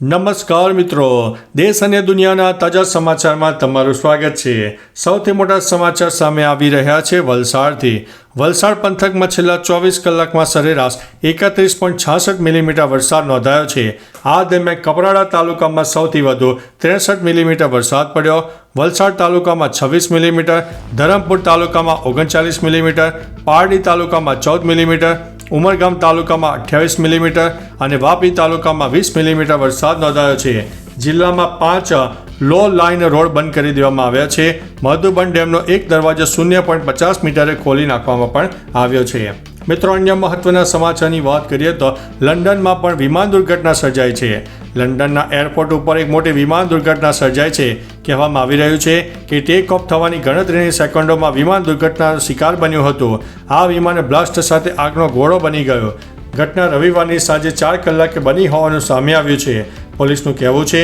નમસ્કાર મિત્રો. દેશ અને દુનિયાના તાજા સમાચારમાં તમારું સ્વાગત છે. સૌથી મોટા સમાચાર સામે આવી રહ્યા છે વલસાડથી. વલસાડ પંથકમાં છેલ્લા ચોવીસ કલાકમાં સરેરાશ એકત્રીસ પોઈન્ટ છાસઠ મિલીમીટર વરસાદ નોંધાયો છે. આ દરમિયાન કપરાડા તાલુકામાં સૌથી વધુ ત્રેસઠ મિલીમીટર વરસાદ પડ્યો. વલસાડ તાલુકામાં છવ્વીસ મિલીમીટર, ધરમપુર તાલુકામાં ઓગણચાલીસ મિલીમીટર, પારડી તાલુકામાં ચૌદ મિલીમીટર ઉમરગામ તાલુકામાં અઠ્યાવીસ મિલીમીટર અને વાપી તાલુકામાં વીસ મિલીમીટર વરસાદ નોંધાયો છે. જિલ્લામાં પાંચ લો લાઇન રોડ બંધ કરી દેવામાં આવ્યા છે. મધુબન ડેમનો એક દરવાજો શૂન્ય પોઈન્ટ પચાસ મીટરે ખોલી નાખવામાં પણ આવ્યો છે. મિત્રો, અન્ય મહત્વના સમાચારની વાત કરીએ તો લંડનમાં પણ વિમાન દુર્ઘટના સર્જાઈ છે. લંડનના એરપોર્ટ ઉપર એક મોટી વિમાન દુર્ઘટના સર્જાઈ છે. કહેવામાં આવી રહ્યું છે કે ટેક ઓફ થવાની ગણતરીની સેકન્ડોમાં વિમાન દુર્ઘટનાનો શિકાર બન્યું હતું. આ વિમાન બ્લાસ્ટ સાથે આગનો ઘોડો બની ગયો. ઘટના રવિવારની સાંજે ચાર કલાકે બની હોવાનું સામે આવ્યું છે. પોલીસનું કહેવું છે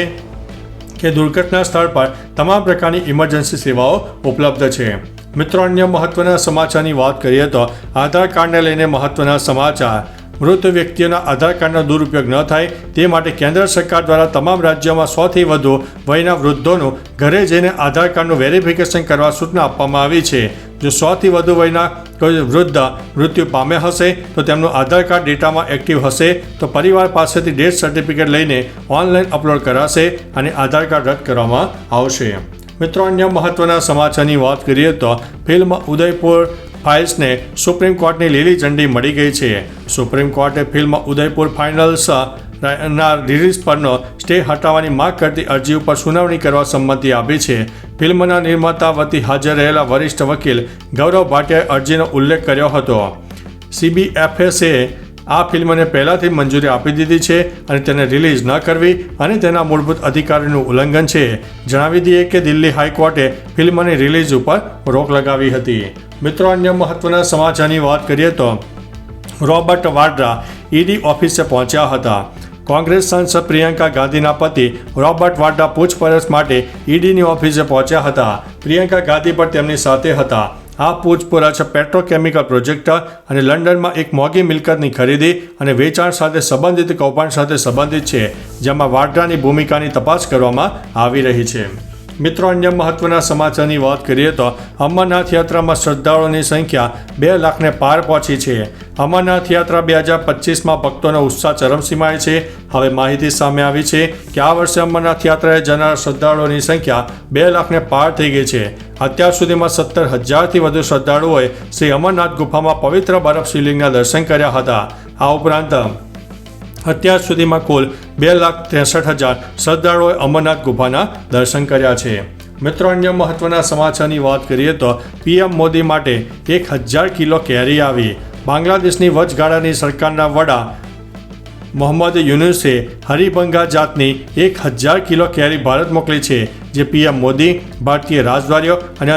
કે દુર્ઘટના સ્થળ પર તમામ પ્રકારની ઇમરજન્સી સેવાઓ ઉપલબ્ધ છે. મિત્રો, અન્ય મહત્વના સમાચારની વાત કરીએ તો આધાર કાર્ડને લઈને મહત્વના સમાચાર. મૃત વ્યક્તિઓના આધાર કાર્ડનો દુરુપયોગ ન થાય તે માટે કેન્દ્ર સરકાર દ્વારા તમામ રાજ્યોમાં સોથી વધુ વયના વૃદ્ધોનું ઘરે જઈને આધાર કાર્ડનું વેરિફિકેશન કરવા સૂચના આપવામાં આવી છે. જો સોથી વધુ વયના કોઈ વૃદ્ધ મૃત્યુ પામ્યા હશે, તો તેમનું આધાર કાર્ડ ડેટામાં એક્ટિવ હશે. તો પરિવાર પાસેથી ડેથ સર્ટિફિકેટ લઈને ઓનલાઈન અપલોડ કરાશે અને આધાર કાર્ડ રદ કરવામાં આવશે. મિત્રો, અન્ય મહત્વના સમાચારની વાત કરીએ તો ફિલ્મ ઉદયપુર ફાઇલ્સને સુપ્રીમ કોર્ટની લીલી ઝંડી મળી ગઈ છે. સુપ્રીમ કોર્ટે ફિલ્મ ઉદયપુર ફાઇનલ્સ ના રિલીઝ પરનો સ્ટે હટાવવાની માંગ કરતી અરજી ઉપર સુનાવણી કરવા સંમતિ આપી છે. ફિલ્મના નિર્માતા વતી હાજર રહેલા વરિષ્ઠ વકીલ ગૌરવ ભાટિયાએ અરજીનો ઉલ્લેખ કર્યો હતો. સીબીએફએસે આ ફિલ્મને પહેલાંથી મંજૂરી આપી દીધી છે અને તેને રિલીઝ ન કરવી અને તેના મૂળભૂત અધિકારોનું ઉલ્લંઘન છે. જણાવી દઈએ કે દિલ્હી હાઈકોર્ટે ફિલ્મની રિલીઝ ઉપર રોક લગાવી હતી. મિત્રો, અન્ય મહત્વના સમાચારની વાત કરીએ તો રોબર્ટ વાડ્રા ઈડી ઓફિસે પહોંચ્યા હતા. કોંગ્રેસ સાંસદ પ્રિયંકા ગાંધીના પતિ રોબર્ટ વાડ્રા પૂછપરછ માટે ઈડીની ઓફિસે પહોંચ્યા હતા. પ્રિયંકા ગાંધી પણ તેમની સાથે હતા. આ પૂછપરછ પેટ્રોકેમિકલ પ્રોજેક્ટ અને લંડનમાં એક મોંઘી મિલકતની ખરીદી અને વેચાણ સાથે સંબંધિત કૌભાંડ સાથે સંબંધિત છે, જેમાં વાડ્રાની ભૂમિકાની તપાસ કરવામાં આવી રહી છે. મિત્રો, અન્ય મહત્વના સમાચારની વાત કરીએ તો અમરનાથ યાત્રામાં શ્રદ્ધાળુઓની સંખ્યા બે લાખને પાર પહોંચી છે. અમરનાથ યાત્રા બે હજાર પચીસમાં ભક્તોનો ઉત્સાહ ચરમસીમાએ છે. હવે માહિતી સામે આવી છે કે આ વર્ષે અમરનાથ યાત્રાએ જનાર શ્રદ્ધાળુઓની સંખ્યા બે લાખને પાર થઈ ગઈ છે. અત્યાર સુધીમાં સત્તર હજારથી વધુ શ્રદ્ધાળુઓએ શ્રી અમરનાથ ગુફામાં પવિત્ર બરફ શિવલિંગના દર્શન કર્યા હતા. આ ઉપરાંત અત્યાર સુધીમાં કુલ બે લાખ ત્રેસઠ હજાર શ્રદ્ધાળુઓએ અમરનાથ ગુફાના દર્શન કર્યા છે. મિત્રો, અન્ય મહત્વના સમાચારની વાત કરીએ તો પીએમ મોદી માટે એક હજાર કિલો કેરી આવી. બાંગ્લાદેશની વચગાળાની સરકારના વડા મોહમ્મદ યુનુસે હરિભંગા જાતની એક હજાર કિલો કેરી ભારત મોકલી છે, જે પીએમ મોદી, ભારતીય રાજદ્વારીઓ અને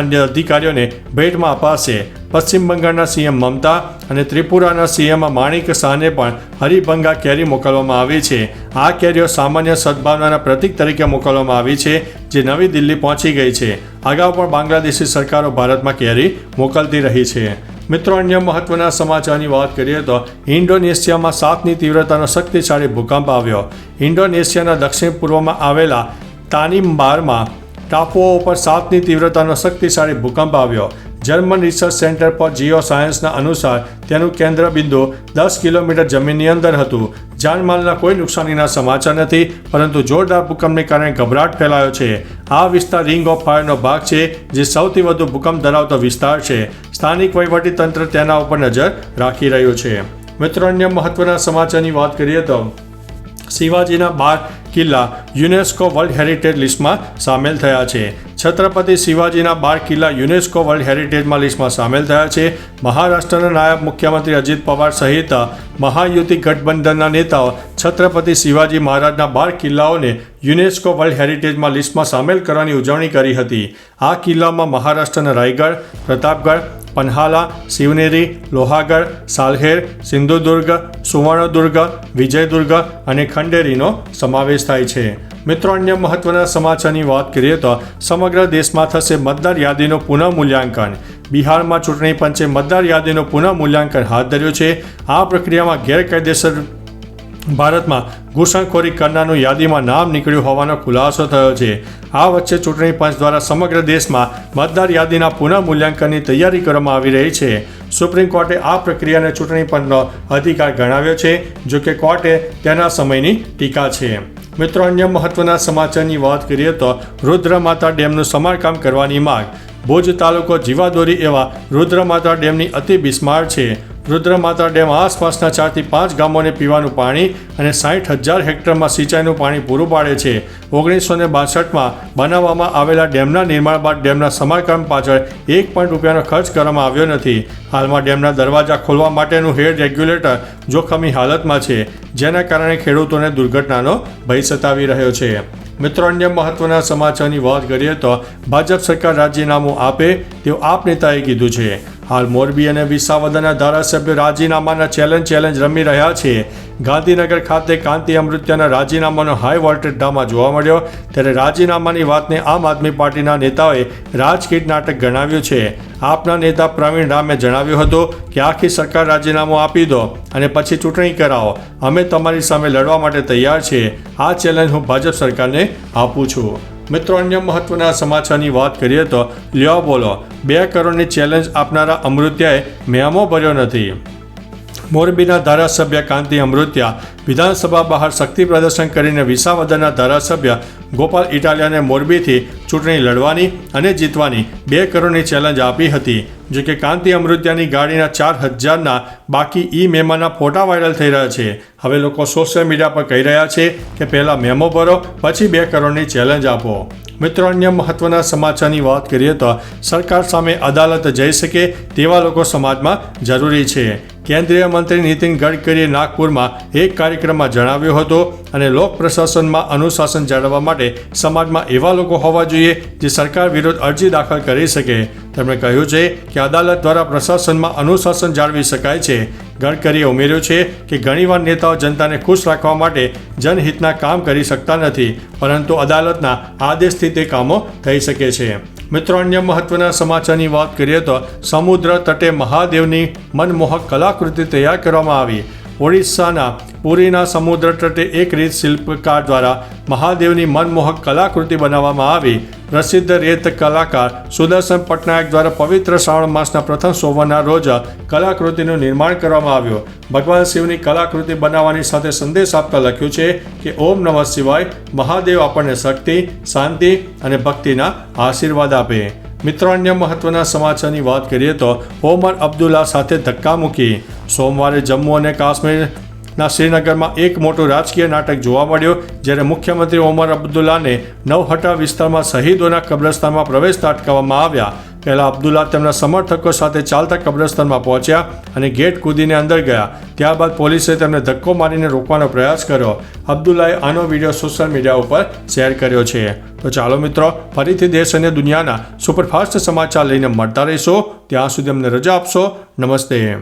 અન્ય અધિકારીઓને ભેટમાં અપાશે. પશ્ચિમ બંગાળના સીએમ મમતા અને ત્રિપુરાના સીએમ માણિક શાહને પણ હરિભંગા કેરી મોકલવામાં આવી છે. આ કેરીઓ સામાન્ય સદભાવનાના પ્રતીક તરીકે મોકલવામાં આવી છે, જે નવી દિલ્હી પહોંચી ગઈ છે. અગાઉ પણ બાંગ્લાદેશી સરકારો ભારતમાં કેરી મોકલતી રહી છે. મિત્રો, અન્ય મહત્વના સમાચારની વાત કરીએ તો ઇન્ડોનેશિયામાં સાતની તીવ્રતાનો શક્તિશાળી ભૂકંપ આવ્યો. ઇન્ડોનેશિયાના દક્ષિણ પૂર્વમાં આવેલા તાનિમ્બારમાં ટાપુઓ ઉપર સાતની તીવ્રતાનો શક્તિશાળી ભૂકંપ આવ્યો. German research centre for geo સાયન્સના અનુસાર તેનું કેન્દ્ર બિંદુ દસ કિલોમીટર જમીનની અંદર હતું. જાનમાલના કોઈ નુકસાનીના સમાચાર નથી, પરંતુ જોરદાર ભૂકંપને કારણે ગભરાટ ફેલાયો છે. આ વિસ્તાર રિંગ ઓફ ફાયરનો ભાગ છે, જે સૌથી વધુ ભૂકંપ ધરાવતો વિસ્તાર છે. સ્થાનિક તંત્ર તેના ઉપર નજર રાખી રહ્યું છે. મિત્રો, અન્ય મહત્વના સમાચારની વાત કરીએ તો, શિવાજીના બાર કિલ્લા યુનેસ્કો વર્લ્ડ હેરિટેજ લિસ્ટમાં સામેલ થયા છે. છત્રપતિ શિવાજીના બાર કિલ્લા યુનેસ્કો વર્લ્ડ હેરિટેજમાં લિસ્ટમાં સામેલ થયા છે. મહારાષ્ટ્રના નાયબ મુખ્યમંત્રી અજીત પવાર સહિત મહાયુતિ ગઠબંધનના નેતાઓ છત્રપતિ શિવાજી મહારાજના બાર કિલ્લાઓને યુનેસ્કો વર્લ્ડ હેરિટેજમાં લિસ્ટમાં સામેલ કરવાની ઉજવણી કરી હતી. આ કિલ્લામાં મહારાષ્ટ્રના રાયગઢ, પ્રતાપગઢ, પન્હાલા, શિવનેરી, લોહાગઢ, સાલહેર, સિંધુદુર્ગ, સુવર્ણદુર્ગ, વિજયદુર્ગ અને ખંડેરીનો સમાવેશ થાય છે. મિત્રો, અન્ય મહત્વના સમાચારની વાત કરીએ તો સમગ્ર દેશમાં થશે મતદાર યાદીનું પુનઃ મૂલ્યાંકન બિહારમાં ચૂંટણી પંચે મતદાર યાદીનું પુનઃ મૂલ્યાંકન હાથ ધર્યું છે. આ પ્રક્રિયામાં ગેરકાયદેસર ભારતમાં ઘૂસણખોરી કરનારનું યાદીમાં નામ નીકળ્યું હોવાનો ખુલાસો થયો છે. આ વચ્ચે ચૂંટણી પંચ દ્વારા સમગ્ર દેશમાં મતદાર યાદીના પુનઃ મૂલ્યાંકનની તૈયારી કરવામાં આવી રહી છે. સુપ્રીમ કોર્ટે આ પ્રક્રિયાને ચૂંટણી પંચનો અધિકાર ગણાવ્યો છે, જો કે કોર્ટે તેના સમયની ટીકા છે. મિત્રો, અન્ય મહત્વના સમાચારની વાત કરીએ તો રુદ્ર માતા ડેમનું સમારકામ કરવાની માંગ. ભુજ તાલુકો જીવાદોરી એવા રુદ્ર માતા ડેમની અતિ બિસ્માર છે. રુદ્ર માતા ડેમ આસપાસના ચારથી પાંચ ગામોને પીવાનું પાણી અને સાઠ હજાર હેક્ટરમાં સિંચાઈનું પાણી પૂરું પાડે છે. ઓગણીસો ને બાસઠમાં બનાવવામાં આવેલા ડેમના નિર્માણ બાદ ડેમના સમારકામ પાછળ એક પોઈન્ટ રૂપિયાનો ખર્ચ કરવામાં આવ્યો નથી. હાલમાં ડેમના દરવાજા ખોલવા માટેનું હેડ રેગ્યુલેટર જોખમી હાલતમાં છે, જેના કારણે ખેડૂતોને દુર્ઘટનાનો ભય સતાવી રહ્યો છે. મિત્રો, અન્ય મહત્વના સમાચારની વાત કરીએ તો ભાજપ સરકાર રાજીનામું આપે તેવું આપ નેતાએ કીધું છે. હાલ મોરબી અને વિસાવદરના ધારાસભ્યો રાજીનામાના ચેલેન્જ ચેલેન્જ રમી રહ્યા છે. ગાંધીનગર ખાતે કાંતિ અમૃત્યના રાજીનામાનો હાઈ વોલ્ટેજ ડ્રામા જોવા મળ્યો. ત્યારે રાજીનામાની વાતને આમ આદમી પાર્ટીના નેતાઓએ રાજકીય નાટક ગણાવ્યું છે. આપના નેતા પ્રવીણ રામે જણાવ્યું હતું કે, આખી સરકાર રાજીનામું આપી દો અને પછી ચૂંટણી કરાવો. અમે તમારી સામે લડવા માટે તૈયાર છીએ આ ચેલેન્જ હું ભાજપ સરકારને આપું છું. મિત્રો, અન્ય મહત્વના સમાચારની વાત કરીએ તો લ્યો બોલો. બે કરોડની ચેલેન્જ આપનારા અમૃત્યાએ મેમો ભર્યો નથી. મોરબીના ધારાસભ્ય કાંતિ અમૃત્યા, વિધાનસભા બહાર શક્તિ પ્રદર્શન કરીને વિસાવદરના ધારાસભ્ય ગોપાલ ઇટાલિયાને મોરબીથી ચૂંટણી લડવાની અને જીતવાની બે કરોડની ચેલેન્જ આપી હતી. જો કે કાંતિ અમૃત્યાની ગાડીના ચાર હજારના બાકી ઈ મેમાના ફોટા વાયરલ થઈ રહ્યા છે. હવે લોકો સોશિયલ મીડિયા પર કહી રહ્યા છે કે પહેલાં મેમો ભરો, પછી બે કરોડની ચેલેન્જ આપો. મિત્રો, અન્ય મહત્વના સમાચારની વાત કરીએ તો સરકાર સામે અદાલત જઈ શકે તેવા લોકો સમાજમાં જરૂરી છે. કેન્દ્રીય મંત્રી નીતિન ગડકરીએ નાગપુરમાં એક કાર્યક્રમમાં જણાવ્યું હતું અને લોક પ્રશાસનમાં અનુશાસન જાળવવા માટે સમાજમાં એવા લોકો હોવા જોઈએ જે સરકાર વિરુદ્ધ અરજી દાખલ કરી શકે. તેમણે કહ્યું છે કે અદાલત દ્વારા પ્રશાસનમાં અનુશાસન જાળવી શકાય છે. ગડકરીએ ઉમેર્યું છે કે ઘણીવાર નેતાઓ જનતાને ખુશ રાખવા માટે જનહિતના કામ કરી શકતા નથી, પરંતુ અદાલતના આદેશથી તે કામો થઈ શકે છે. મિત્રો, અન્ય મહત્વના સમાચારની વાત કરીએ તો સમુદ્ર તટે મહાદેવની મનમોહક કલાકૃતિ તૈયાર કરવામાં આવી. ઓડિશાના પુરીના સમુદ્ર તટે એક રીત શિલ્પકાર દ્વારા મહાદેવની મનમોહક કલાકૃતિ બનાવવામાં આવી. પ્રસિદ્ધ રેત કલાકાર સુદર્શન પટનાયક દ્વારા પવિત્ર શ્રાવણ માસના પ્રથમ સોમવારના રોજ કલાકૃતિનું નિર્માણ કરવામાં આવ્યું. ભગવાન શિવની કલાકૃતિ બનાવવાની સાથે સંદેશ આપતા લખ્યું છે કે, ઓમ નમઃ શિવાય, મહાદેવ આપણને શક્તિ, શાંતિ અને ભક્તિના આશીર્વાદ આપે. મિત્રો, અન્ય મહત્વના સમાચારની વાત કરીએ તો ઓમર અબ્દુલ્લા સાથે ધક્કા મૂકી. સોમવારે જમ્મુ અને કાશ્મીર ના શ્રીનગરમાં એક મોટું રાજકીય નાટક જોવા મળ્યો, જ્યારે મુખ્યમંત્રી ઓમર અબ્દુલ્લાને નવહટા વિસ્તારમાં શહીદોના કબ્રસ્તાનમાં પ્રવેશતા અટકાવવામાં આવ્યા. પહેલા અબ્દુલ્લા તેમના સમર્થકો સાથે ચાલતા કબ્રસ્તાનમાં પહોંચ્યા અને ગેટ કૂદીને અંદર ગયા. ત્યારબાદ પોલીસે તેમને ધક્કો મારીને રોકવાનો પ્રયાસ કર્યો. અબ્દુલ્લાએ આનો વીડિયો સોશિયલ મીડિયા ઉપર શેર કર્યો છે. તો ચાલો મિત્રો, ફરીથી દેશ અને દુનિયાના સુપરફાસ્ટ સમાચાર લઈને મળતા રહીશો. ત્યાં સુધી અમને રજા આપશો. નમસ્તે.